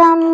வணக்கம் welcome to our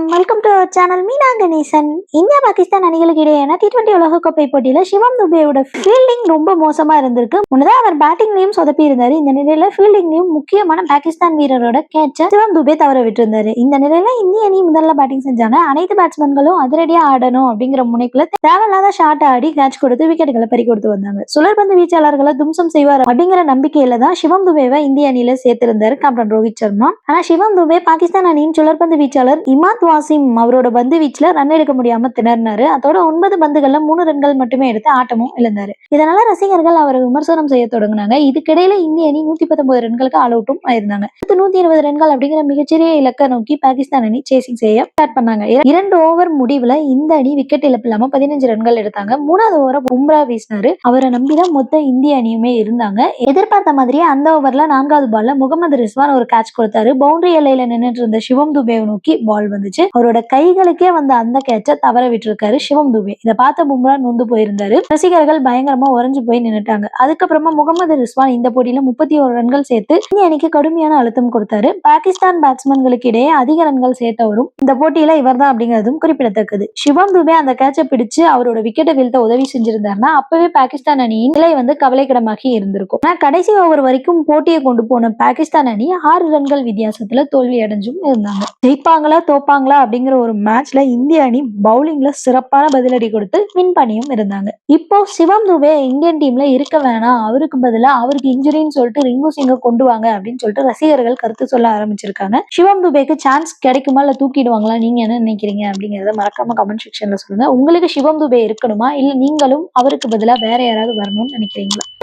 channel Meena Ganesan. India Pakistan அணிகளுக்கு இடையேயான டி டுவெண்டி உலகக்கோப்பை போட்டியில சிவம் துபேயோட ஃபீல்டிங் ரொம்ப மோசமா இருந்திருக்கு. முன்னதாக அவர் பேட்டிங்லயும் சொதப்பி இருந்தாரு இந்த நிலையில ஃபீல்டிங்லயும் முக்கியமான பாகிஸ்தான் வீரரோட கேட்ச சிவம் துபே தவற விட்டிருந்தாரு. இந்த நிலையில இந்திய அணி முதல்ல பேட்டிங் செஞ்சாங்க. அனைத்து பேட்ஸ்மேன்களும் அதிரடியா ஆடணும் அப்படிங்கிற முனைப்புல தேவையில்லாத ஷாட் ஆடி கேட்ச் கொடுத்து விக்கெட்டுகளை பறி கொடுத்து வந்தாங்க. சுழற்பந்து வீச்சாளர்களை தும்சம் செய்வார் அப்படிங்கிற நம்பிக்கையில தான் சிவம் துபேவை இந்திய அணியில சேர்த்திருந்தாரு கேப்டன் ரோஹித் சர்மா. ஆனா சிவம் துபே பாகிஸ்தான் அணியின் சுழற்பந்து வீச்சாளர் இமாத் வாசிம் அவரோட பந்து வீச்சுல ரன் எடுக்க முடியாம திணறினாரு. அதோட ஒன்பது பந்துகள்ல மூணு ரன்கள் மட்டுமே எடுத்து ஆட்டமும் இழந்தாரு. இதனால ரசிகர்கள் அவரை விமர்சனம் செய்ய தொடங்கினாங்க. இதுக்கிடையில இந்திய அணி நூத்தி பத்தொன்பது ரன்களுக்கு ஆல் அவுட்டும் ஆயிருந்தாங்க. அடுத்து நூத்தி இருபது ரன்கள் அப்படிங்கிற மிகச்சிறிய இலக்கை நோக்கி பாகிஸ்தான் அணி சேசிங் செய்ய ஸ்டார்ட் பண்ணாங்க. இரண்டு ஓவர் முடிவுல இந்த அணி விக்கெட் இழப்பு இல்லாம பதினஞ்சு ரன்கள் எடுத்தாங்க. மூணாவது ஓவரை பும்ரா வீசினாரு. அவரை நம்பிதான் மொத்த இந்திய அணியுமே இருந்தாங்க. எதிர்பார்த்த மாதிரியே அந்த ஓவர்ல நான்காவது பால்ல முகமது ரிஸ்வான் ஒரு கேட்ச் கொடுத்தாரு. பவுண்டரி எல்லையில நின்னுட்டு இருந்த சிவம் துபேவை நோக்கி பால் வந்துச்சு. அவரோட கை கைகளுக்கே வந்த அந்த கேட்சை தவற விட்டுருக்காரு சிவம் துபே. இதை பார்த்த பும்ரா நொந்து போயிருந்தாரு. ரசிகர்கள் பயங்கரமா உறைஞ்சு போய் நின்னுட்டாங்க. அதுக்கப்புறமா முகமது ரிஸ்வான் இந்த போட்டியில முப்பத்தி ஒரு ரன்கள் சேர்த்து இந்திய அணிக்கு கடுமையான அழுத்தம் கொடுத்தாரு. பாகிஸ்தான் பேட்ஸ்மேன்களுக்கு இடையே அதிக ரன்கள் சேர்த்தவரும் இந்த போட்டியில இவர் தான் அப்படிங்கிறதும் குறிப்பிடத்தக்கது. சிவம் துபே அந்த கேட்சை பிடிச்சு அவரோட விக்கெட்டை வீழ்த்த உதவி செஞ்சிருந்தாருன்னா அப்பவே பாகிஸ்தான் அணியின் நிலை வந்து கவலைக்கிடமாகி இருந்திருக்கும். ஆனா கடைசி ஓவர் வரைக்கும் போட்டியை கொண்டு போன பாகிஸ்தான் அணி ஆறு ரன்கள் வித்தியாசத்துல தோல்வி அடைஞ்சும் இருந்தாங்க. ஜெயிப்பாங்களா தோப்பாங்களா அப்படிங்கிற ஒரு ஒரு மேட்ச்ல இந்திய அணி பவுலிங்ல சிறப்பான பதிலடி கொடுத்து வின் பண்ணியும் இருந்தாங்க. இப்போ சிவம் துபே இந்தியன் டீம்ல இருக்க வேணாம். அவருக்கு பதிலா அவருக்கு இன்ஜுரின்னு சொல்லிட்டு ரிங்கு சிங்கை கொண்டு வாங்க அப்படின்னு சொல்லிட்டு ரசிகர்கள் கருத்து சொல்ல ஆரம்பிச்சிருக்காங்க. சிவம் துபேக்கு சான்ஸ் கிடைக்குமா இல்ல தூக்கிடுவாங்களா? நீங்க என்ன நினைக்கிறீங்க அப்படிங்கறத மறக்காம கமெண்ட் செக்ஷன்ல சொல்லுங்க. உங்களுக்கு சிவம் துபே இருக்கணுமா? இல்ல நீங்களும் அவருக்கு பதிலா வேற யாராவது வரணும்னு நினைக்கிறீங்களா?